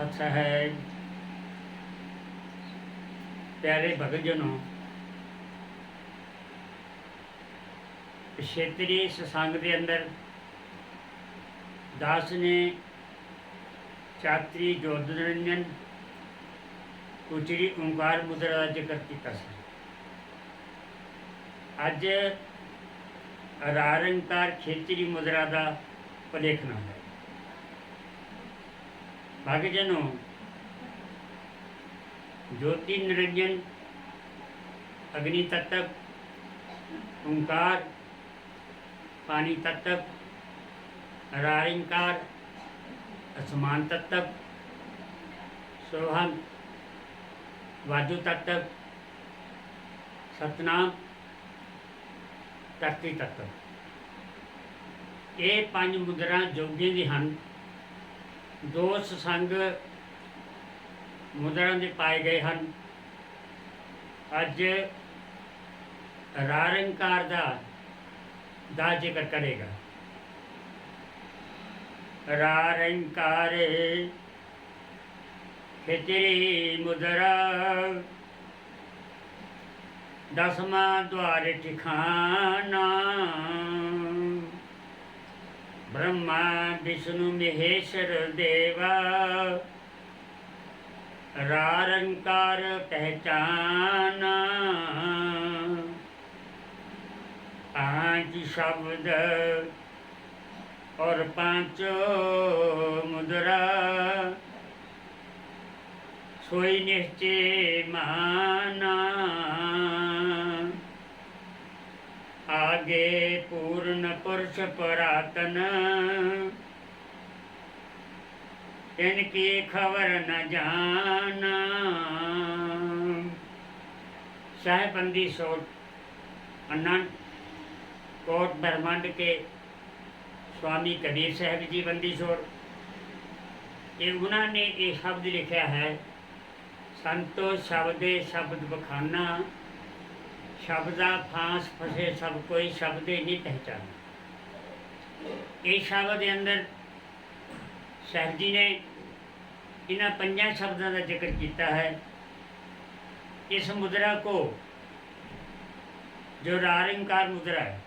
ਸਤ ਸਹਿਜ ਪਿਆਰੇ ਭਗਤ ਜਨੋ ਖੇਤਰੀ ਸਤਸੰਗ ਦੇ ਅੰਦਰ ਦਾਸ ਨੇ ਚਾਤਰੀ ਜੋਤ ਨਿਰੰਜਨ ਓੰਕਾਰ ਮੁਦਰਾ ਦਾ ਜ਼ਿਕਰ ਕੀਤਾ ਸੀ। ਅੱਜ ਰਾਰੰਕਾਰ ਖੇਤਰੀ ਮੁਦਰਾ ਦਾ ਪਲੇਖਣਾ ਹੈ ਭਗਤ ਜਨੋ ज्योति निरंजन अग्नि तत्व ओंकार पानी तत्व रारिंकार असमान तत्व सोहम वाजु तत्व ਸਤਨਾਮ ਧਰਤੀ ਤੱਤਵ ਇਹ ਪੰਜ ਮੁਦਰਾ ਜੋਗੀ ਦੀ ਹਨ ਦੋ ਸਸੰਗ ਮੁਦਰਾਂ ਦੇ ਪਾਏ ਗਏ ਹਨ। ਅੱਜ ਰਾਰੰਕਾਰ ਦਾ ਦਾ ਜ਼ਿਕਰ ਕਰੇਗਾ। ਰਾਰੰਕਾਰੇ ਖੇਤਰੀ ਮੁਦਰਾ ਦਸਮਾ ਦੁਆਰੇ ਠਿਖਾਨਾ ਬ੍ਰਹਮਾ ਵਿਸ਼ਨੂੰ ਮਹੇਸ਼ਰ ਦੇਵਾ। ਰਾਰੰਕਾਰ ਪਹਿਚਾਨਾ। ਪਾਂਚ ਸ਼ਬਦ ਔਰ ਪਾਂਚੋ ਮੁਦਰਾ। ਸੋਈ ਨਿਸ਼ਚੇ ਮਾਨਾ। ਆਗੇ બ્રહ્મ પુરુષ પુરાતન इनकी खबर न जाना साहेबंदी सोच अनंत कोट ब्रह्मांड के स्वामी कबीर साहब जी बंदी छोड़ ये उन्होंने ये शब्द लिखा है संतो शब्द शब्द बखाना ਸ਼ਬਦਾਂ ਫਾਂਸ ਫਸੇ ਸਭ ਕੋਈ ਸ਼ਬਦ ਹੀ ਨਹੀਂ ਪਹਿਚਾਨ ਇਹ ਸ਼ਬਦ ਦੇ ਅੰਦਰ ਸਾਹਿਬ ਜੀ ਨੇ ਇਹਨਾਂ ਪੰਜਾਂ ਸ਼ਬਦਾਂ ਦਾ ਜ਼ਿਕਰ ਕੀਤਾ ਹੈ। ਇਸ ਮੁਦਰਾ ਕੋ, ਜੋ ਰਾਰਿੰਕਾਰ ਮੁਦਰਾ ਹੈ,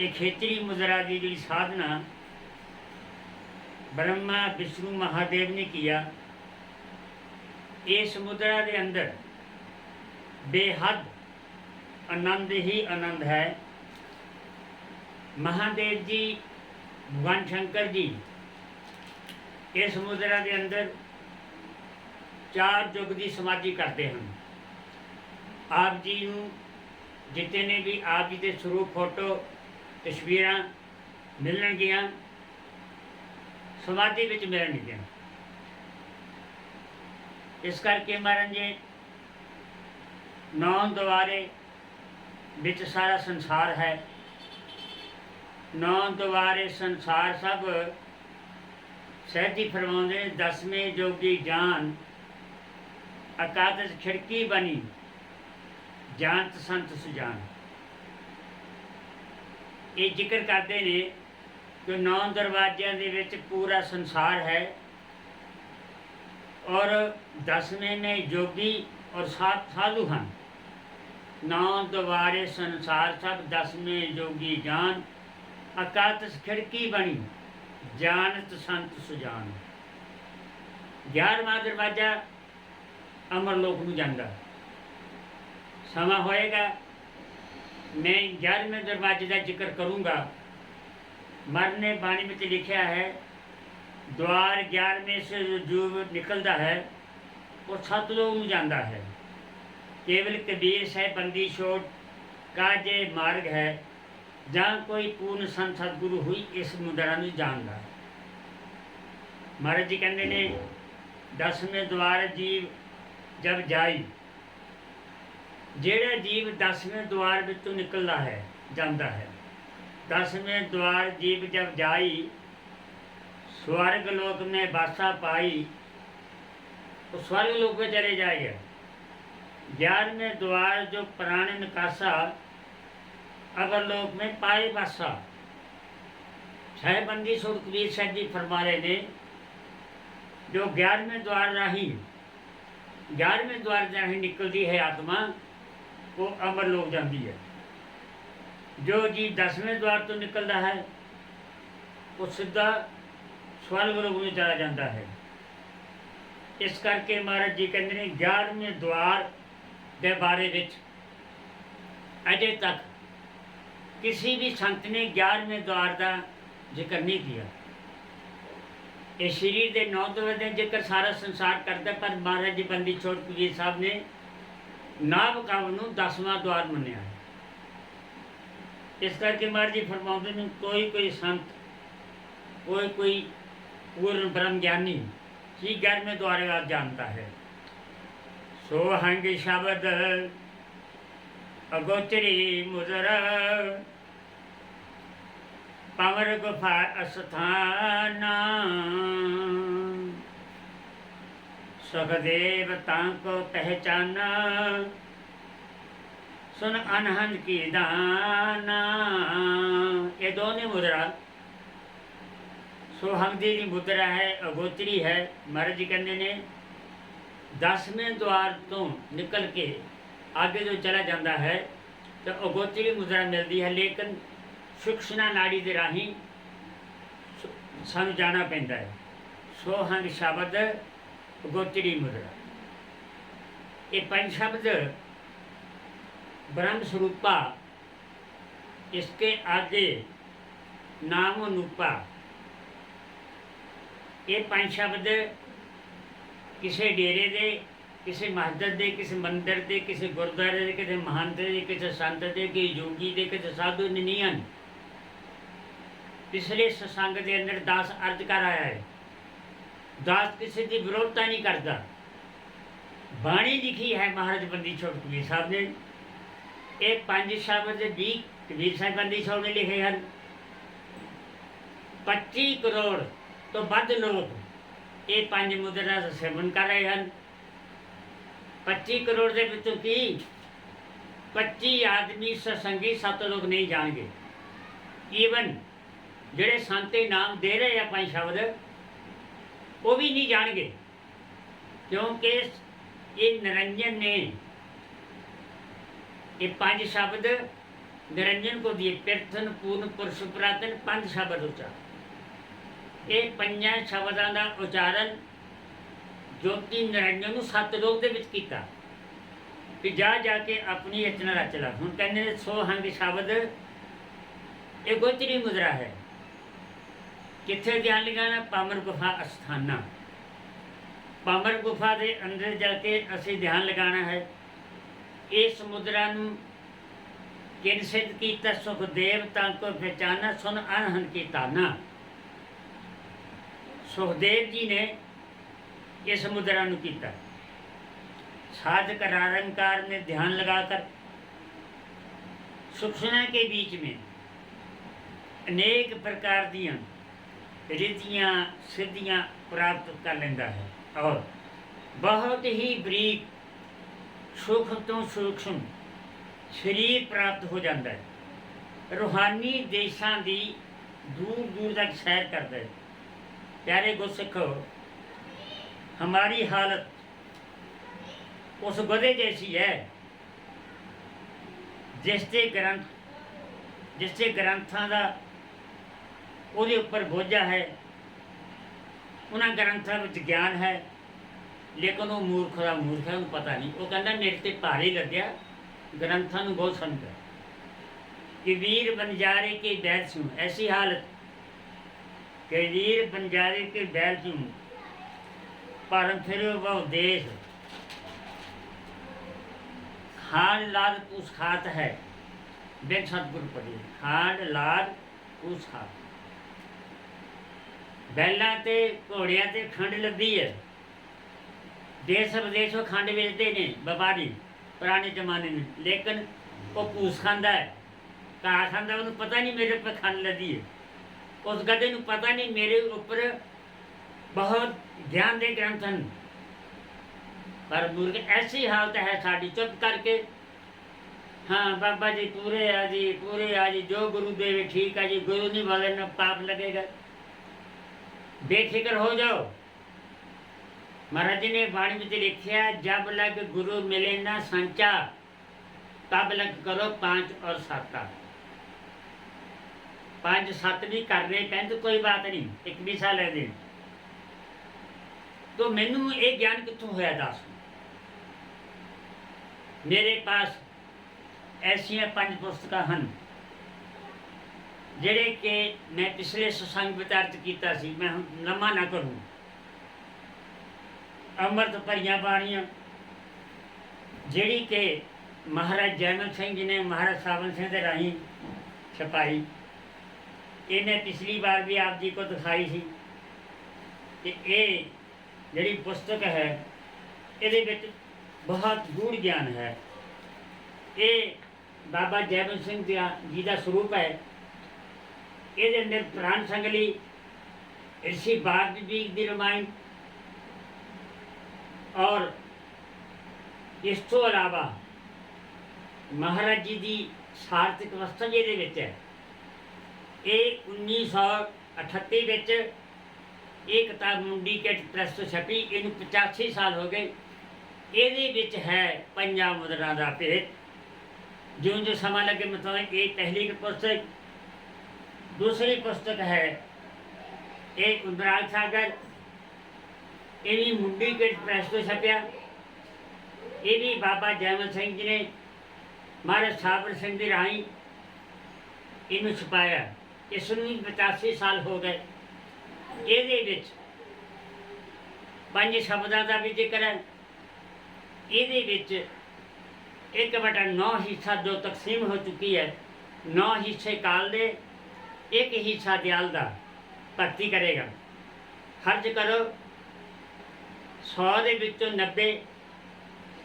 ਇਹ ਖੇਤਰੀ ਮੁਦਰਾ ਦੀ ਜਿਹੜੀ ਸਾਧਨਾ ਬ੍ਰਹਮਾ, ਵਿਸ਼ਨੂੰ, ਮਹਾਦੇਵ ਨੇ ਕੀਤਾ ਇਸ ਮੁਦਰਾ ਦੇ ਅੰਦਰ ਬੇਹੱਦ ਆਨੰਦ ਹੀ ਆਨੰਦ ਹੈ। ਮਹਾਦੇਵ ਜੀ, ਭਗਵਾਨ ਸ਼ੰਕਰ ਜੀ, ਇਸ ਮੁਦਰਾ ਦੇ ਅੰਦਰ ਚਾਰ ਯੁੱਗ ਦੀ ਸਮਾਧੀ ਕਰਦੇ ਹਨ। ਆਪ ਜੀ ਨੂੰ ਜਿਤਨੇ ਵੀ ਆਪ ਜੀ ਦੇ ਸਰੂਪ ਫੋਟੋ, ਤਸਵੀਰਾਂ ਮਿਲਣਗੀਆਂ, ਸਮਾਧੀ ਵਿੱਚ ਮਿਲਣਗੀਆਂ। ਇਸ ਕਰਕੇ ਮਹਾਰਾਜ ਜੀ ਨੌ ਦੁਆਰੇ ਵਿੱਚ ਸਾਰਾ ਸੰਸਾਰ ਹੈ। ਨੌ ਦੁਆਰੇ ਸੰਸਾਰ ਸਭ ਸਹਿਜੀ ਫਰਮਾਉਂਦੇ ਦਸਵੇਂ ਜੋਗੀ ਜਾਨ ਅਕਾਦਸ ਖਿੜਕੀ ਬਣੀ ਜਾਨਤ ਸੰਤ ਸੁਜਾਨ। ਇਹ ਜ਼ਿਕਰ ਕਰਦੇ ਨੇ ਕਿ ਨੌ ਦਰਵਾਜ਼ਿਆਂ ਦੇ ਵਿੱਚ ਪੂਰਾ ਸੰਸਾਰ ਹੈ ਔਰ ਦਸਵੇਂ ਨੇ ਜੋਗੀ ਔਰ ਸਾਤ ਸਾਧੂ ਹਨ। ਨੌ ਦਵਾਰੇ ਸੰਸਾਰ ਸਭ ਦਸਵੇਂ ਜੋਗੀ ਜਾਨ ਅਕਾਦਸ ਖਿੜਕੀ ਬਣੀ ਜਾਣਤ ਸੰਤ ਸੁਜਾਨ 11ਵਾਂ ਦਰਵਾਜ਼ਾ ਅਮਰ ਲੋਕ ਨੂੰ ਜਾਂਦਾ ਸਮਾਂ ਹੋਏਗਾ ਮੈਂ 11ਵੇਂ ਦਰਵਾਜ਼ੇ ਦਾ ਜ਼ਿਕਰ ਕਰੂੰਗਾ ਮਰਨੇ ਬਾਣੀ ਵਿੱਚ ਲਿਖਿਆ ਹੈ द्वार 11ਵੇਂ ਸੇ ਜੋ ਜੂਬ ਨਿਕਲਦਾ ਹੈ ਉਹ ਸਤਲੋਕ ਨੂੰ ਜਾਂਦਾ ਹੈ ਕੇਵਲ ਕਬੀਰ ਸਾਹਿਬ ਬੰਦੀ ਛੋਟ ਕਾਜੇ ਮਾਰਗ ਹੈ ਜਾਂ ਕੋਈ ਪੂਰਨ ਸੰਤ ਸਤਿਗੁਰੂ ਹੋਈ ਇਸ ਮੁਦਰਾ ਨੂੰ ਜਾਣਦਾ ਮਹਾਰਾਜ ਜੀ ਕਹਿੰਦੇ ਨੇ ਦਸਵੇਂ ਦਵਾਰ ਜੀਵ ਜਬ ਜਾਈ ਜਿਹੜਾ ਜੀਵ ਦਸਵੇਂ ਦਵਾਰ ਵਿੱਚੋਂ ਨਿਕਲਦਾ ਹੈ ਜਾਂਦਾ ਹੈ ਦਸਵੇਂ ਦਵਾਰ ਜੀਵ ਜਬ ਜਾਈ स्वर्ग लोक में बासा पाई तो स्वर्ग लोक में चले जाएगा ग्यारहवें द्वार जो पुराने निकासा अगर लोक में पाए बासा सहबंदी सुर कबीर साहब जी फरमा रहे ने जो ग्यारहवें द्वार राही ग्यारहवें द्वार राही निकलती है आत्मा वो अमर लोग जाती है जो जी दसवें द्वार तो निकलता है वो सीधा स्वर्ग लोग में चला जाता है इस करके महाराज जी कहते हैं ग्यारहवें द्वार ਦੇ ਬਾਰੇ ਵਿੱਚ ਅਜੇ ਤੱਕ ਕਿਸੇ ਵੀ ਸੰਤ ਨੇ 11ਵੇਂ ਦਵਾਰ ਦਾ ਜ਼ਿਕਰ ਨਹੀਂ ਕੀਤਾ ਇਹ ਸ਼ਰੀਰ ਦੇ ਨੌ ਦਵਾਰ ਦੇ ਜ਼ਿਕਰ ਸਾਰਾ ਸੰਸਾਰ ਕਰਦਾ ਪਰ ਮਹਾਰਾਜ ਜੀ ਬੰਦੀ ਛੋੜ ਕਬੀਰ ਸਾਹਿਬ ਨੇ ਨਾਮ ਕਾਵ ਨੂੰ 10ਵਾਂ ਦਵਾਰ ਮੰਨਿਆ ਹੈ। ਇਸ ਕਰਕੇ ਮਹਾਰਾਜ ਜੀ ਫਰਮਾਉਂਦੇ ਨੇ, ਕੋਈ ਕੋਈ ਸੰਤ, ਕੋਈ ਕੋਈ ਪੂਰਨ ਬ੍ਰਹਮ ਗਿਆਨੀ ਹੀ ਗਿਆਰਵੇਂ ਦੁਆਰੇ ਬਾਤ ਜਾਣता है ਸੋ ਹੰਗ ਸ਼ਬਦ, ਅਗੋਚਰੀ ਮੁਦਰ। ਪਵਰ ਗੁਫਾ ਅਸਥਾਨਾ। ਸੁਖਦੇਵ ਤਾਂ ਕੋ ਪਹਿਚਾਨਾ। ਸੁਨ ਅਨਹਨ ਕੀ ਦਾਨਾ। ਇਹ ਦੋਨੇ ਮੁਦਰਾ। ਸੋ ਹਮਦੀ ਦੀ ਮੁਦਰਾ ਹੈ, ਅਗੋਚਰੀ ਹੈ ਮਹਾਰਾਜ ਜੀ ਕਹਿੰਦੇ ਨੇ। 10ਵੇਂ ਦਵਾਰ ਤੋਂ ਨਿਕਲ ਕੇ ਅੱਗੇ ਜੋ ਚਲਾ ਜਾਂਦਾ ਹੈ ਤਾਂ ਅਗੋਚਰੀ ਮੁਦਰਾ ਮਿਲਦੀ ਹੈ ਲੇਕਿਨ ਸੁਖਸ਼ਨਾ ਨਾੜੀ ਦੇ ਰਾਹੀਂ ਸ- ਸਾਨੂੰ ਜਾਣਾ ਪੈਂਦਾ ਹੈ ਸੋ ਹੰਗ ਸ਼ਬਦ ਅਗੋਚਰੀ ਮੁਦਰਾ ਇਹ ਪੰਜ ਸ਼ਬਦ ब्रह्म स्वरूपा इसके आगे नाम अनुपा ਇਹ ਪੰਜ ਸ਼ਬਦ ਕਿਸੇ ਡੇਰੇ ਦੇ ਕਿਸੇ ਮਸਜਿਦ ਦੇ ਕਿਸੇ ਮੰਦਿਰ ਦੇ ਕਿਸੇ ਗੁਰਦੁਆਰੇ ਦੇ ਕਿਸੇ ਮਹੰਤ ਦੇ ਕਿਸੇ ਸੰਤ ਦੇ ਕਿਸੇ ਯੋਗੀ ਦੇ ਕਿਸੇ ਸਾਧੂ ਦੇ ਨਹੀਂ ਹਨ ਪਿਛਲੇ ਸਤਸੰਗ ਦੇ ਅੰਦਰ ਦਾਸ ਅਰਜ ਕਰ ਆਇਆ ਹੈ ਦਾਸ ਕਿਸੇ ਦੀ ਵਿਰੋਧਤਾ ਨਹੀਂ ਕਰਦਾ ਬਾਣੀ ਲਿਖੀ ਹੈ ਮਹਾਰਾਜ ਬੰਦੀ ਛੋਟ ਕਬੀਰ ਸਾਹਿਬ ਨੇ ਇਹ ਪੰਜ ਸ਼ਬਦ ਵੀ ਕਬੀਰ ਸਾਹਿਬ ਬੰਦੀ ਛੋਟ ਨੇ ਲਿਖੇ ਹਨ 25 ਕਰੋੜ ਤੋਂ ਵੱਧ ਲੋਕ ਇਹ ਪੰਜ ਮੁਦਰਾ ਦਾ ਸੇਵਨ ਕਰ ਰਹੇ ਹਨ। 25 ਕਰੋੜ ਦੇ ਵਿੱਚੋਂ ਕੀ? 25 ਆਦਮੀ ਸਤਸੰਗੀ ਸੱਤ ਲੋਕ ਨਹੀਂ ਜਾਣਗੇ। ਈਵਨ ਜਿਹੜੇ ਸੰਤੇ ਨਾਮ ਦੇ ਰਹੇ ਆ ਪੰਜ ਸ਼ਬਦ, ਉਹ ਵੀ ਨਹੀਂ ਜਾਣਗੇ। ਕਿਉਂਕਿ ਇਹ ਨਿਰੰਜਨ ਨੇ ਇਹ ਪੰਜ ਸ਼ਬਦ ਨਿਰੰਜਨ ਕੋ ਦਿਏ ਪਿਰਥਨ ਪੂਰਨ ਪੁਰਸ਼, ਪ੍ਰਾਤਨ ਪੰਜ ਸ਼ਬਦ ਉਚਾਰ ਇਹ ਪੰਜਾਂ ਸ਼ਬਦਾਂ ਦਾ ਉਚਾਰਨ ਜੋਤੀ ਨਿਰੰਜਨ ਨੂੰ ਸੱਤ ਲੋਕ ਦੇ ਵਿੱਚ ਕੀਤਾ। ਕਿ ਜਾ ਜਾ ਕੇ ਆਪਣੀ ਰਚਨਾ ਰਚ ਲਾ। ਹੁਣ ਕਹਿੰਦੇ ਨੇ ਸੋ ਹੰਗ ਸ਼ਬਦ, ਇਹ ਗੋਚਰੀ ਮੁਦਰਾ ਹੈ। ਕਿੱਥੇ ਧਿਆਨ ਲਗਾਣਾ ਪਾਮਰ ਗੁਫਾ ਅਸਥਾਨਾ। ਪਾਮਰ ਗੁਫਾ ਦੇ ਅੰਦਰ ਜਾ ਕੇ ਅਸੀਂ ਧਿਆਨ ਲਗਾਣਾ ਹੈ। ਇਸ ਮੁਦਰਾ ਨੂੰ ਕਿਨ ਸਿੱਧ ਕੀਤਾ? ਸੁਖਦੇਵ ਤਾਂ ਕੋ ਪਹਿਚਾਨਾ, ਸੁਨ ਅਨਹਨ ਕੀ ਤਾਨਾ ਸੁਖਦੇਵ ਜੀ ਨੇ ਇਸ मुद्रा ਨੂੰ ਕੀਤਾ साधक निरंकार ने ध्यान लगाकर सुखना के बीच में अनेक प्रकार दियां रिद्धियां सिद्धियां प्राप्त कर लेंदा है और बहुत ही बरीक ਸੁਖ ਤੋਂ ਸੂਖਮ ਸਰੀਰ ਪ੍ਰਾਪਤ ਹੋ ਜਾਂਦਾ ਹੈ ਰੂਹਾਨੀ ਦੇਸ਼ਾਂ ਦੀ ਦੂਰ ਦੂਰ ਤੱਕ ਸੈਰ ਕਰਦਾ ਹੈ ਪਿਆਰੇ ਗੁਰਸਿੱਖੋ हमारी हालत उस गधे जैसी है ਜਿਸਤੇ ਗ੍ਰੰਥ ਜਿਸਤੇ ਗ੍ਰੰਥਾਂ ਦਾ ਉਹਦੇ ਉੱਪਰ ਬੋਝਾ ਹੈ ਉਹਨਾਂ ਗ੍ਰੰਥਾਂ ਵਿੱਚ ਗਿਆਨ ਹੈ ਲੇਕਿਨ ਉਹ ਮੂਰਖ ਦਾ ਮੂਰਖ ਹੈ ਉਹਨੂੰ ਪਤਾ ਨਹੀਂ ਉਹ ਕਹਿੰਦਾ ਮੇਰੇ ਤੇ ਭਾਰੀ ਲੱਗਿਆ ਗ੍ਰੰਥਾਂ ਨੂੰ ਬਹੁਤ ਸਮਝਦਾ ਕਿ ਵੀਰ ਬੰਜਾਰੇ ਕੇ ਬੈਲ ਸੁਣ ਐਸੀ ਹਾਲਤ ਕਿ ਵੀਰ ਬੰਜਾਰੇ ਕੇ ਬੈਲ ਸੁਣ परम फिर वह देश खान लाल पूछ खात है बिन सतगुरु पढ़ी ਖਾਂਡ ਲਾਲ ਉਸ ਖਾਤ ਬੈਲਾਂ ਤੇ ਘੋੜਿਆਂ ਤੇ ਖੰਡ ਲੱਦੀ ਹੈ ਦੇਸ਼ ਵਿਦੇਸ਼ੋਂ ਖੰਡ ਵੇਚਦੇ ਨੇ ਵਪਾਰੀ ਪੁਰਾਣੇ ਜ਼ਮਾਨੇ ਵਿੱਚ ਲੇਕਿਨ ਉਹ ਪੂਸ ਖਾਂਦਾ ਹੈ ਘਾਹ ਖਾਂਦਾ ਉਹਨੂੰ ਪਤਾ ਨਹੀਂ ਮੇਰੇ ਉੱਪਰ ਖੰਡ ਲੱਦੀ ਹੈ ਉਸ ਗੱਦੇ ਨੂੰ ਪਤਾ ਨਹੀਂ, ਮੇਰੇ ਉੱਪਰ ਬਹੁਤ ਗਿਆਨ ਦੇ ਗ੍ਰੰਥ ਹਨ। ਪਰ ਮੁਰਗ ਐਸੀ ਹਾਲਤ ਹੈ ਸਾਡੀ, ਚੁੱਪ ਕਰਕੇ, ਹਾਂ, ਬਾਬਾ ਜੀ ਪੂਰੇ ਆ ਜੀ, ਪੂਰੇ ਆ ਜੀ, ਜੋ ਗੁਰੂ ਦੇਵੇ ਠੀਕ ਆ ਜੀ, ਗੁਰੂ ਨਹੀਂ ਬਦਲਣ ਪਾਪ ਲੱਗੇਗਾ। ਬੇਫਿਕਰ ਹੋ ਜਾਓ। ਮਹਾਰਾਜ ਜੀ ਨੇ ਬਾਣੀ ਵਿੱਚ ਲਿਖਿਆ, ਜਬ ਲੱਗ ਗੁਰੂ ਮਿਲੇ ਨਾ ਸੰਚਾ, ਤਬ ਲੱਗ ਕਰੋ ਪੰਜ ਔਰ ਸੱਤਾ। पांच सत भी करने पैन तो कोई बात नहीं एक भी साल है दिन तो मैनू ये ज्ञान कितों होया दस मेरे पास ऐसिया पंज पुस्तकां ਹਨ ਜਿਹੜੇ ਕਿ ਮੈਂ ਪਿਛਲੇ ਸਤਸੰਗ ਵਿੱਚ ਅਰਥ ਕੀਤਾ ਸੀ ਮੈਂ ਹੁਣ ਨਵਾਂ ਨਾ ਕਰੂੰ ਅੰਮ੍ਰਿਤ ਭਰੀਆਂ ਬਾਣੀਆਂ ਜਿਹੜੀ ਕਿ ਮਹਾਰਾਜ ਜੈਮਲ ਸਿੰਘ ਜੀ ਨੇ ਮਹਾਰਾਜ ਸਾਵਨ ਸਿੰਘ ਦੇ ਰਾਹੀਂ ਛਪਾਈ ਇਹਨੇ ਪਿਛਲੀ ਵਾਰ ਵੀ ਆਪ ਜੀ ਕੋ ਦਿਖਾਈ ਸੀ ਕਿ ਇਹ ਜਿਹੜੀ ਪੁਸਤਕ ਹੈ, ਇਹਦੇ ਵਿੱਚ ਬਹੁਤ ਗੂੜ ਗਿਆਨ ਹੈ। ਇਹ ਬਾਬਾ ਜੈਮਲ ਸਿੰਘ ਜੀ ਦਾ ਸਰੂਪ ਹੈ। ਇਹਦੇ ਅੰਦਰ ਪ੍ਰਾਨ ਸੰਗਲੀ ਇਸੀ ਬਾਦ ਜੀ ਦੀ ਰਮਾਇਣ ਔਰ ਇਸ ਤੋਂ ਇਲਾਵਾ ਮਹਾਰਾਜ ਜੀ ਦੀ ਸਾਰਥਿਕ ਅਵਸਥਾ ਜਿਹਦੇ ਵਿੱਚ ਹੈ। ਇਹ 1938 ਵਿੱਚ ਇਹ ਕਿਤਾਬ ਮੁੰਡੀ ਕੈਟ ਪ੍ਰੈਸ ਤੋਂ ਛਪੀ, ਇਹਨੂੰ 85 ਸਾਲ ਹੋ ਗਏ। ਇਹਦੇ ਵਿੱਚ ਹੈ ਪੰਜਾਂ ਮੁਦਰਾਂ ਦਾ ਭੇਤ। ਜਿਉਂ ਜਿਉਂ ਸਮਾਂ ਲੱਗੇ ਮਤਲਬ ਇਹ ਪਹਿਲੀ ਪੁਸਤਕ, ਦੂਸਰੀ ਪੁਸਤਕ ਹੈ ਇਹ ਉਦਰਾਜ ਸਾਗਰ। ਇਹ ਵੀ ਮੁੰਡੀ ਕੈਟ ਪ੍ਰੈਸ ਤੋਂ ਛਪਿਆ। ਇਹ ਵੀ ਬਾਬਾ ਜੈਮਲ ਸਿੰਘ ਜੀ ਨੇ, ਮਹਾਰਾਜ ਸਾਬਰ ਸਿੰਘ ਦੀ ਰਾਹੀਂ ਇਹਨੂੰ ਛਪਾਇਆ। ਇਸ ਨੂੰ ਵੀ 85 ਸਾਲ ਹੋ ਗਏ। ਇਹਦੇ ਵਿੱਚ ਪੰਜ ਸ਼ਬਦਾਂ ਦਾ ਵੀ ਜ਼ਿਕਰ ਹੈ। ਇਹਦੇ ਵਿੱਚ ਇੱਕ ਬਟਾ 9 ਹਿੱਸਾ ਜੋ ਤਕਸੀਮ ਹੋ ਚੁੱਕੀ ਹੈ 9 ਹਿੱਸੇ ਕਾਲ ਦੇ, ਇੱਕ ਹਿੱਸਾ ਦਿਆਲ ਦਾ ਭਰਤੀ ਕਰੇਗਾ। ਖਰਚ ਕਰੋ 100 ਦੇ ਵਿੱਚੋਂ 90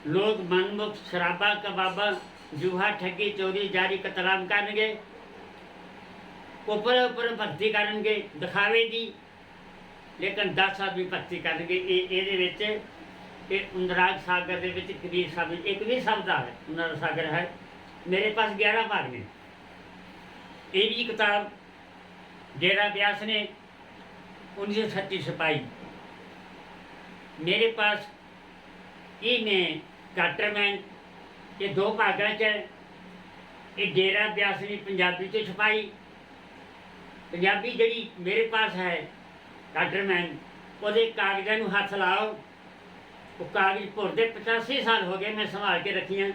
ਲੋਕ ਮਨਮੁਖ ਸ਼ਰਾਬਾ, ਕਬਾਬਾ, ਜੂਹਾ, ਠੱਗੀ, ਚੋਰੀ, ਜਾਰੀ ਕਤਲਾਮ ਕਰਨਗੇ। ਉੱਪਰ ਉੱਪਰ ਭਰਤੀ ਕਰਨਗੇ ਦਿਖਾਵੇ ਦੀ ਲੇਕਿਨ 10 ਆਦਮੀ ਭਰਤੀ ਕਰਨਗੇ, ਇਹ ਇਹਦੇ ਵਿੱਚ, ਇਹ ਉੰਦਰਾਜ ਸਾਗਰ ਦੇ ਵਿੱਚ ਕਬੀਰ ਸਾਹਿਬ ਇੱਕ ਵੀ ਸ਼ਬਦ ਆ ਉੰਦਰਾਜ ਸਾਗਰ ਹੈ। ਮੇਰੇ ਪਾਸ 11 ਭਾਗ ਨੇ। ਇਹ ਵੀ ਕਿਤਾਬ ਡੇਰਾ ਬਿਆਸ ਨੇ 1936 ਛਪਾਈ। ਮੇਰੇ ਪਾਸ ਇਹ ਨੇ? ਕਾਟਰਮੈਨ। ਇਹ ਦੋ ਭਾਗਾਂ ਚ ਹੈ। ਇਹ ਡੇਰਾ ਬਿਆਸ ਨੇ ਪੰਜਾਬੀ ਚ ਛਪਾਈ। ਪੰਜਾਬੀ ਜਿਹੜੀ ਮੇਰੇ ਪਾਸ ਹੈ ਕਾਟਰਮੈਨ ਉਹਦੇ ਕਾਗਜ਼ਾਂ ਨੂੰ ਹੱਥ ਲਾਓ। ਉਹ ਕਾਗਜ਼ ਭੁਰਦੇ 85 ਸਾਲ ਹੋ ਗਏ ਮੈਂ ਸੰਭਾਲ ਕੇ ਰੱਖੀਆਂ।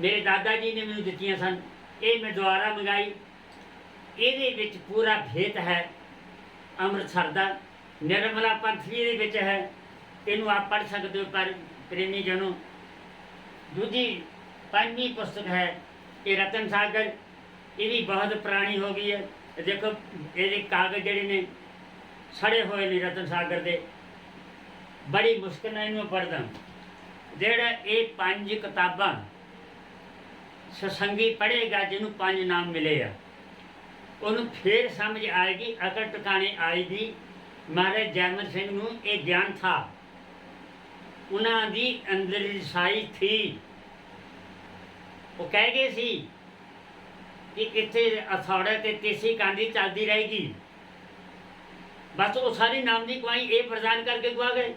ਮੇਰੇ ਦਾਦਾ ਜੀ ਨੇ ਮੈਨੂੰ ਦਿੱਤੀਆਂ ਸਨ। ਇਹ ਮੈਂ ਦੁਆਰਾ ਮੰਗਾਈ। ਇਹਦੇ ਵਿੱਚ ਪੂਰਾ ਭੇਤ ਹੈ। ਅੰਮ੍ਰਿਤਸਰ ਦਾ ਨਿਰਮਲਾ ਪੰਥੀ ਦੇ ਵਿੱਚ ਹੈ। ਇਹਨੂੰ ਆਪ ਪੜ੍ਹ ਸਕਦੇ ਹੋ ਪਰ ਪ੍ਰੇਮੀ ਜਨੋ। ਦੂਜੀ ਪੰਜਵੀਂ ਪੁਸਤਕ ਹੈ ਇਹ ਰਤਨ ਸਾਗਰ। ਇਹ ਵੀ ਬਹੁਤ ਪੁਰਾਣੀ ਹੋ ਗਈ ਹੈ। ਦੇਖੋ, ਇਹਦੇ ਕਾਗਜ਼ ਜਿਹੜੇ ਨੇ, ਸੜੇ ਹੋਏ ਨੇ ਰਤਨ ਸਾਗਰ ਦੇ। ਬੜੀ ਮੁਸ਼ਕਲ ਨਾਲ ਇਹਨੂੰ ਪੜ੍ਹਦਾ ਜਿਹੜਾ ਇਹ ਪੰਜ ਕਿਤਾਬਾਂ ਸਸੰਗੀ ਪੜ੍ਹੇਗਾ, ਜਿਹਨੂੰ ਪੰਜ ਨਾਮ ਮਿਲੇ ਆ, ਉਹਨੂੰ ਫੇਰ ਸਮਝ ਆਏਗੀ, ਅਕਲ ਟਿਕਾਣੇ ਆਏਗੀ। ਮਹਾਰਾਜ ਜੈਮਲ ਸਿੰਘ ਨੂੰ ਇਹ ਗਿਆਨ ਥਾ। ਉਹਨਾਂ ਦੀ ਅੰਦਰ ਰਸਾਈ ਥੀ। ਉਹ ਕਹਿ ਗਏ ਸੀ ਕਿ ਇੱਥੇ ਅਥਾੜੇ ਤੇ ਤੀਸੀ ਕਾਂਦੀ ਚੱਲਦੀ ਰਹੇਗੀ। ਬਸ ਉਹ ਸਾਰੀ ਨਾਮ ਦੀ ਕਮਾਈ ਇਹ ਪ੍ਰਦਾਨ ਕਰਕੇ ਗਵਾ ਗਏ।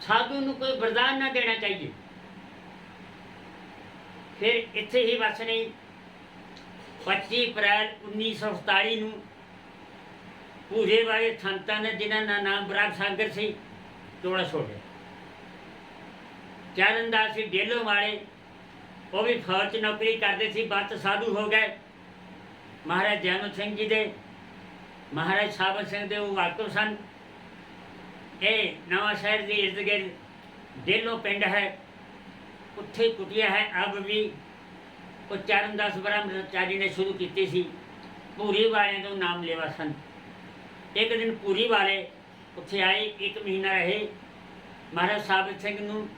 ਸਾਧੂ ਨੂੰ ਕੋਈ ਵਰਦਾਨ ਨਾ ਦੇਣਾ ਚਾਹੀਏ। ਫਿਰ ਇੱਥੇ ਹੀ ਬਸ ਨਹੀਂ 25 ਅਪ੍ਰੈਲ 1947 ਨੂੰ ਪੂਰੇ ਵਾਲੇ ਸੰਤਾਂ ਨੇ ਜਿਨ੍ਹਾਂ ਦਾ ਨਾਮ ਬਰਾਗ ਸਾਗਰ ਸੀ ਤੋੜਾ ਛੋੜਿਆ। ਚਰਨਦਾਸ ਸੀ ਡੇਲੋ ਵਾਲੇ ਉਹ ਵੀ ਫੌਜ 'ਚ ਨੌਕਰੀ ਕਰਦੇ ਸੀ ਬਾਤ ਸਾਧੂ ਹੋ ਗਏ। ਮਹਾਰਾਜ ਜੈਮਲ ਸਿੰਘ ਜੀ ਦੇ, ਮਹਾਰਾਜ ਸਾਬਰ ਸਿੰਘ ਦੇ ਉਹ ਵਾਕਫ ਸਨ। ਇਹ ਨਵਾਂ ਸ਼ਹਿਰ ਦੀ ਇਰਦ ਗਿਰਦ ਡੇਲੋ ਪਿੰਡ ਹੈ। ਉੱਥੇ ਕੁਟਿਆ ਹੈ। ਅਬ ਵੀ ਉਹ ਚਰਨਦਾਸ ਬ੍ਰਹਮਚਾਰੀ ਨੇ ਸ਼ੁਰੂ ਕੀਤੀ ਸੀ। ਪੂਰੀ ਵਾਲਿਆਂ ਤੋਂ ਨਾਮ ਲੈਵਾ ਸਨ। ਇੱਕ ਦਿਨ ਪੂਰੀ ਵਾਲੇ ਉੱਥੇ ਆਏ, ਇੱਕ ਮਹੀਨਾ ਰਹੇ। ਮਹਾਰਾਜ ਸਾਬਤ ਸਿੰਘ ਨੂੰ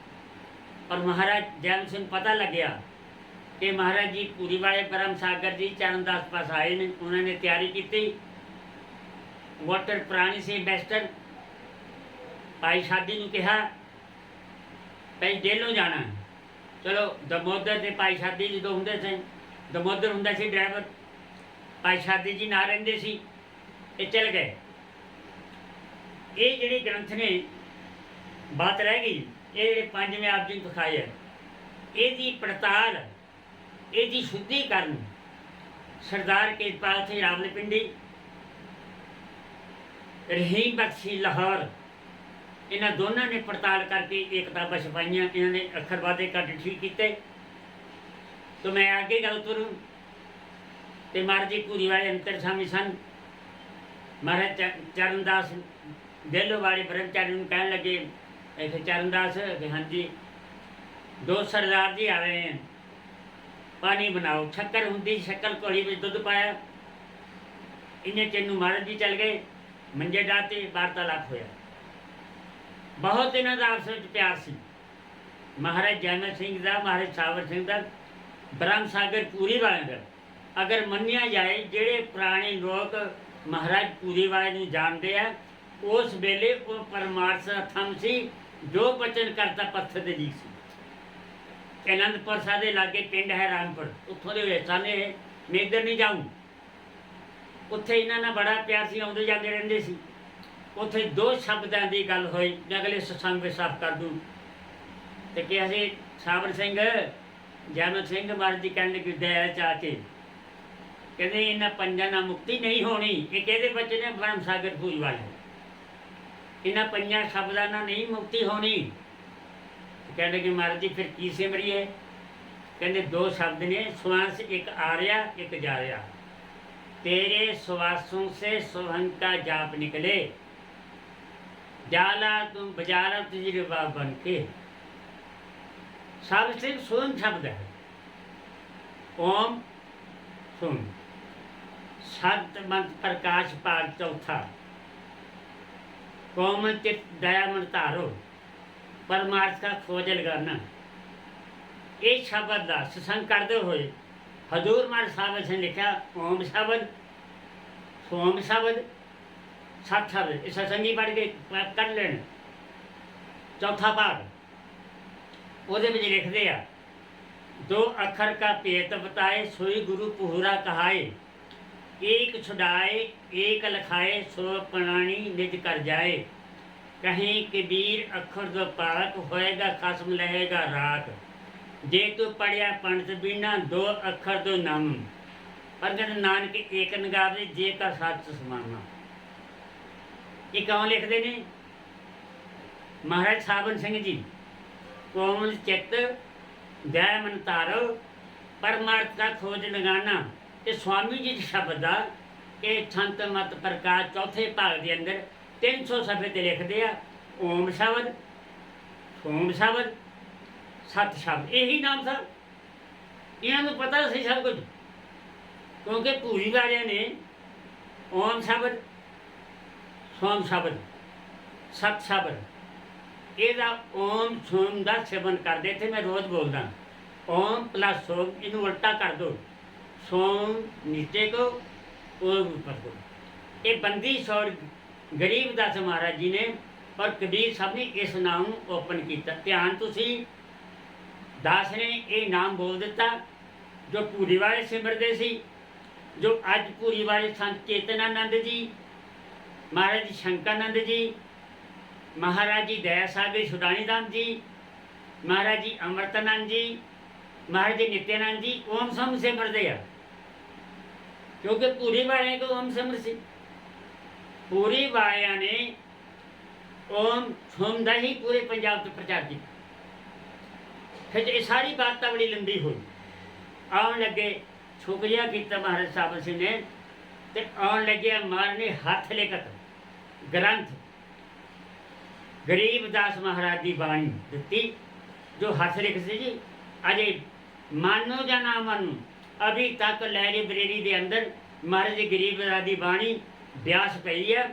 ਔਰ ਮਹਾਰਾਜ ਜੈਨ ਸਿੰਘ ਪਤਾ ਲੱਗਿਆ ਕਿ ਮਹਾਰਾਜ ਜੀ, ਪੂਰੀ ਵਾਲੇ ਬ੍ਰਹਮ ਸਾਗਰ ਜੀ ਚਰਨਦਾਸ ਪਾਸ ਆਏ ਨੇ, ਉਹਨਾਂ ਨੇ ਤਿਆਰੀ ਕੀਤੀ। ਵਾਟਰ ਪ੍ਰਾਣੀ ਸੇ ਬੈਸਟਰ ਭਾਈ ਸ਼ਾਦੀ ਨੂੰ ਕਿਹਾ, ਭਾਈ ਜੇਲੋਂ ਜਾਣਾ ਚਲੋ, ਦਮੋਦਰ ਦੇ ਭਾਈ ਸ਼ਾਦੀ ਜਦੋਂ ਹੁੰਦੇ ਸੀ, ਦਮੋਦਰ ਹੁੰਦਾ ਸੀ ਡਰਾਈਵਰ। ਭਾਈ ਸ਼ਾਦੀ ਜੀ ਨਾਲ ਰਹਿੰਦੇ ਸੀ, ਇਹ ਚਲ ਗਏ। ਇਹ ਜਿਹੜੇ ਗ੍ਰੰਥ ਨੇ, ਬਾਤ ਰਹਿ ਗਈ, ਇਹ ਜਿਹੜੇ ਪੰਜਵੇਂ ਆਪ ਜੀ ਨੂੰ ਦਿਖਾਏ ਇਹਦੀ ਪੜਤਾਲ ਇਹਦੀ ਸ਼ੁੱਧੀ ਕਰਨ ਸਰਦਾਰ ਕੇਜਪਾਲ ਸਿੰਘ ਰਾਵਲ ਪਿੰਡੀ ਰਹੀਮ ਬਖਸ਼ੀ ਲਾਹੌਰ, ਇਹਨਾਂ ਦੋਨਾਂ ਨੇ ਪੜਤਾਲ ਕਰਕੇ ਇਹ ਕਿਤਾਬਾਂ ਛਪਾਈਆਂ, ਇਹਨਾਂ ਨੇ ਅੱਖਰ ਵਾਦੇ ਕੱਢ ਠੀਕ ਕੀਤੇ। ਤੋਂ ਮੈਂ ਅੱਗੇ ਗੱਲ ਕਰੂੰ ਤੇ ਮਹਾਰਾਜੀ ਪੂਰੀ ਵਾਲੇ ਅੰਤਰ ਸਾਮੀ ਸਨ। ਮਹਾਰਾਜ ਚਰਨ ਦਾਸ ਦੇਲੋ ਵਾਲੇ ਬ੍ਰਹਮਚਾਰੀ ਨੂੰ ਕਹਿਣ ਲੱਗੇ, ਇਹ ਚਰਨਦਾਸ ਕਿ ਹਾਂਜੀ, ਦੋ ਸਰਦਾਰ ਜੀ ਆ ਰਹੇ ਹਨ। ਪਾਣੀ ਬਣਾਓ। ਸ਼ੱਕਰ ਹੁੰਦੀ, ਸ਼ੱਕਰ ਕੋਲੀ ਵਿੱਚ ਦੁੱਧ ਪਾਇਆ। ਇੰਨੇ ਚਿਰ ਮਹਾਰਾਜ ਜੀ ਚੱਲ ਗਏ। ਮੰਜੇ ਡਾਤੇ ਵਾਰਤਾਲਾਪ ਹੋਇਆ। ਬਹੁਤ ਇਹਨਾਂ ਦਾ ਆਪਸ ਵਿੱਚ ਪਿਆਰ ਸੀ। ਮਹਾਰਾਜ ਜੈਮਲ ਸਿੰਘ ਦਾ, ਮਹਾਰਾਜ ਸਾਵਰ ਸਿੰਘ ਦਾ, ਬ੍ਰਹਮ ਸਾਗਰ ਪੂਰੀ ਵਾਲਿਆਂ ਦਾ। ਅਗਰ ਮੰਨਿਆ ਜਾਏ, ਜਿਹੜੇ ਪੁਰਾਣੇ ਲੋਕ ਮਹਾਰਾਜ ਪੂਰੀ ਵਾਲੇ ਨੂੰ ਜਾਣਦੇ ਆ, ਉਸ ਵੇਲੇ ਉਹ ਪਰਮਾਰਥ ਦਾ ਥੰਮ ਸੀ, ਜੋ ਬਚਨ ਕਰਤਾ ਪੱਥਰ ਦੇ ਜੀ ਸੀ। ਅਨੰਦਪੁਰ ਸਾਹਿਬ ਦੇ ਲਾਗੇ ਪਿੰਡ ਹੈ ਰਾਮਪੁਰ। ਉੱਥੋਂ ਦੇ ਵਿੱਚ ਸਾਨੇ ਮੈਂ ਇੱਧਰ ਨਹੀਂ ਜਾਊਂ। ਉੱਥੇ ਇਹਨਾਂ ਨਾਲ ਬੜਾ ਪਿਆਰ ਸੀ, ਆਉਂਦੇ ਜਾਂਦੇ ਰਹਿੰਦੇ ਸੀ। ਉੱਥੇ ਦੋ ਸ਼ਬਦਾਂ ਦੀ ਗੱਲ ਹੋਈ, ਮੈਂ ਅਗਲੇ ਸਤਸੰਗ ਵਿੱਚ ਸਾਫ਼ ਕਰ ਦੂੰ। ਤੇ ਕਿਹਾ ਸੀ, ਸਾਬਰ ਸਿੰਘ, ਜੈਮਲ ਸਿੰਘ ਮਹਾਰਾਜ ਜੀ ਕਹਿਣ ਲੱਗੇ ਦਇਆ ਚਾ ਕਹਿੰਦੇ, ਇਹਨਾਂ ਪੰਜਾਂ ਨਾਲ ਮੁਕਤੀ ਨਹੀਂ ਹੋਣੀ। ਇਹ ਕਿਹਦੇ ਬੱਚੇ ਨੇ? ਬ੍ਰਹਮ ਸਾਗਰ ਪੂਰੀ ਵਾਲੇ। ਇਹਨਾਂ ਪੰਜਾਂ ਸ਼ਬਦਾਂ ਨਾਲ ਨਹੀਂ ਮੁਕਤੀ ਹੋਣੀ। ਕਹਿੰਦੇ ਕਿ ਮਹਾਰਾਜ ਜੀ ਫਿਰ ਕੀ ਸਿਮਰੀਏ ਕਹਿੰਦੇ ਦੋ ਸ਼ਬਦ ਨੇ ਸਵਾਸ ਇੱਕ ਆ ਰਿਹਾ ਇੱਕ ਜਾ ਰਿਹਾ तेरे श्वासों से सोहन का जाप निकले जाला तुम बजारा तजुर्बा बन के सब सिर्फ सोहन शब्द है ओम सुन सत मंत प्रकाश पाठ चौथा कोमल चित दया मन तारो परमार्थ का खोज लगाना ਇਹ ਸ਼ਬਦ ਦਾ ਸਤਸੰਗ ਕਰਦੇ ਹੋਏ ਹਜ਼ੂਰ ਮਾਰ ਸਾਹਿਬ ਨੇ ਲਿਖਿਆ ਓਮ ਸ਼ਬਦ ਸੋਮ ਸ਼ਬਦ ਸਤ ਸ਼ਬਦ ਇਹ ਸਤਸੰਗੀ ਪੜ੍ਹ ਕੇ ਪ- ਕਰ ਲੈਣ ਚੌਥਾ ਭਾਗ ਉਹਦੇ ਵਿੱਚ ਲਿਖਦੇ ਆ ਦੋ ਅੱਖਰ का पेट बताए सोई गुरु पुहरा कहाए एक छुड़ाए एक लखाए सो प्राणी निज कर जाए ਕਹੀਂ ਕਬੀਰ ਅੱਖਰ ਦੋ ਪਾਕ ਹੋਏਗਾ, ਖਸਮ ਲਹੇਗਾ ਰਾਤ। ਜੇ ਤੂੰ ਪੜਿਆ ਪੰਡਤ ਬੀਨਾ, ਦੋ ਅੱਖਰ ਦੋ ਨਾਮ। ਪ੍ਰਗਟ ਨਾਨਕ ਏਕ ਨਗਾਰ ਦੇ, ਜੇ ਕਾ ਸੱਚ ਸਮਾਨਾ। ਇਹ ਕੌਣ ਲਿਖਦੇ ਨੇ? ਮਹਾਰਾਜ ਸਾਬਨ ਸਿੰਘ ਜੀ, ਕੋਮਲ ਚਿੱਤ ਗੈ ਮਨ ਤਾਰੋ ਪਰਮਾਰਥ ਖੋਜ ਲਗਾਣਾ ਤੇ ਸਵਾਮੀ ਜੀ ਦੇ ਸ਼ਬਦ ਕੇ ਇਹ ਛੰਤ ਮਤ ਪ੍ਰਕਾਸ਼ ਚੌਥੇ ਭਾਗ ਦੇ ਅੰਦਰ 300 ਸਫੇ ਤੇ ਲਿਖਦੇ ਆ, ਓਮ ਸ਼ਬਦ ਸੋਮ ਸ਼ਬਦ, ਸਤ ਸ਼ਬਦ। ਇਹੀ ਨਾਮ ਸਨ ਇਹਨਾਂ ਨੂੰ ਪਤਾ ਸੀ ਸਭ ਕੁਝ, ਕਿਉਂਕਿ ਭੂਰੀ ਵਾਲਿਆਂ ਨੇ ਓਮ ਸ਼ਬਦ, ਸੋਮ ਸ਼ਬਦ, ਸਤ ਸ਼ਬਦ। ਇਹਦਾ ਓਮ, ਸੋਮ ਦਾ ਸੇਵਨ ਕਰਦੇ ਤੇ ਮੈਂ ਰੋਜ਼ ਬੋਲਦਾ। ਓਮ ਪਲੱਸ ਸੋਮ, ਇਹਨੂੰ ਉਲਟਾ ਕਰ ਦੋ। ਸੋਮ ਨੀਚੇ ਕੋ ਓਮ ਉੱਪਰ ਕੋ ਇਹ ਬੰਦੀ ਸੌਰ ਗਰੀਬ ਦਾਸ ਮਹਾਰਾਜ ਜੀ ਨੇ ਔਰ ਕਬੀਰ ਸਾਹਿਬ ਨੇ ਇਸ ਨਾਮ ਨੂੰ ਓਪਨ ਕੀਤਾ। ਧਿਆਨ ਤੁਸੀਂ, ਦਾਸ ਨੇ ਇਹ ਨਾਮ ਬੋਲ ਦਿੱਤਾ, ਜੋ ਪੂਰੀ ਵਾਲੇ ਸਿਮਰਦੇ ਸੀ, ਜੋ ਅੱਜ ਪੂਰੀ ਵਾਲੇ ਸੰਤ ਚੇਤਨਾਨੰਦ ਜੀ, ਮਹਾਰਾਜ ਜੀ ਸ਼ੰਕਰਾਨੰਦ ਜੀ, ਮਹਾਰਾਜ ਜੀ ਦਇਆ ਸਾਹਿਬ ਸੁਦਾਨੀਦਾਨ ਜੀ, ਮਹਾਰਾਜ ਜੀ ਅਮਰਤਨੰਦ ਜੀ, ਮਹਾਰਾਜ ਜੀ ਨਿਤਿਆਨੰਦ ਜੀ, ਓਮ ਸਮ ਸਿਮਰਦੇ ਆ। ਕਿਉਂਕਿ ਪੂਰੀ ਵਾਲਿਆਂ ਕੋ ਓਮ ਸਿਮਰ ਸੀ। ਪੂਰੀ ਵਾਲਿਆਂ ਨੇ ਓਮ ਸਮ ਦਾ ਹੀ ਪੂਰੇ ਪੰਜਾਬ ਤੋਂ ਪ੍ਰਚਾਰ ਕੀਤਾ। ਫਿਰ ਇਹ ਸਾਰੀ ਬਾਤ ਤਾਂ ਬੜੀ ਲੰਬੀ ਹੋਈ। ਆਉਣ ਲੱਗੇ ਛੁਕਰੀਆ ਕੀਤਾ ਮਹਾਰਾਜ ਸਾਹਿਬ ਸਿੰਘ ਨੇ, ਤੇ ਆਉਣ ਲੱਗਿਆ ਮਾਰਨੇ ਹੱਥ ਲੇਕਤ ਗ੍ਰੰਥ, ਗਰੀਬ ਦਾਸ ਮਹਾਰਾਜ ਦੀ ਬਾਣੀ ਦਿੱਤੀ, ਜੋ ਹੱਥ ਲਿਖ ਸੀ ਜੀ। ਅਜੇ ਮਾਨੋ ਜਾਂ ਨਾ ਮਾਨੋ, ਅਭੀ ਤੱਕ ਲਹਿਰੀ ਬਰੇਰੀ ਦੇ ਅੰਦਰ, ਮਹਾਰਾਜ ਗਰੀਬ ਦਾਸ ਦੀ ਬਾਣੀ ਬਿਆਸ ਪਈ ਹੈ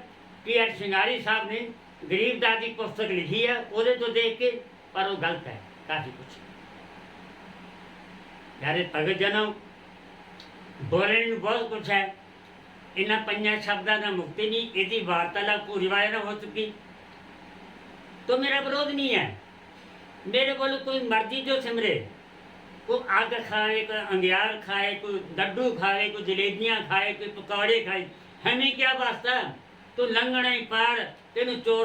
ਪੀ ਐਚ ਸਿੰਘਾਰੀ ਸਾਹਿਬ ਨੇ ਗਰੀਬ ਦਾਸ ਦੀ ਪੁਸਤਕ ਲਿਖੀ ਹੈ ਉਹਦੇ ਤੋਂ ਦੇਖ ਕੇ ਪਰ ਉਹ ਗਲਤ ਹੈ ਕਾਫੀ ਕੁਛ ਯਾਰੇ ਭਗਤ ਜਨਮ ਬੋਲਣ ਨੂੰ ਬਹੁਤ ਕੁਛ ਹੈ ਇਹਨਾਂ ਪੰਜਾਂ ਸ਼ਬਦਾਂ ਦਾ ਮੁਕਤੀ ਨਹੀਂ ਇਹਦੀ ਵਾਰਤਾਲਾਪ ਪੂਰੀ ਵਾਲੇ ਨਾਲ ਹੋ ਚੁੱਕੀ तो मेरा विरोध नहीं है मेरे बोलो कोई मर्जी जो सिमरे कोई आग खाए कोई अंगियार खाए कोई लड्डू खाए कोई जलेबियाँ खाए कोई पकौड़े खाए ਹਮੇ ਕੀ ਵਾਸਤਾ? ਤੂੰ ਲੰਘਣਾ ਹੀ ਪਾਰ ਤੈਨੂੰ ਚੋਰ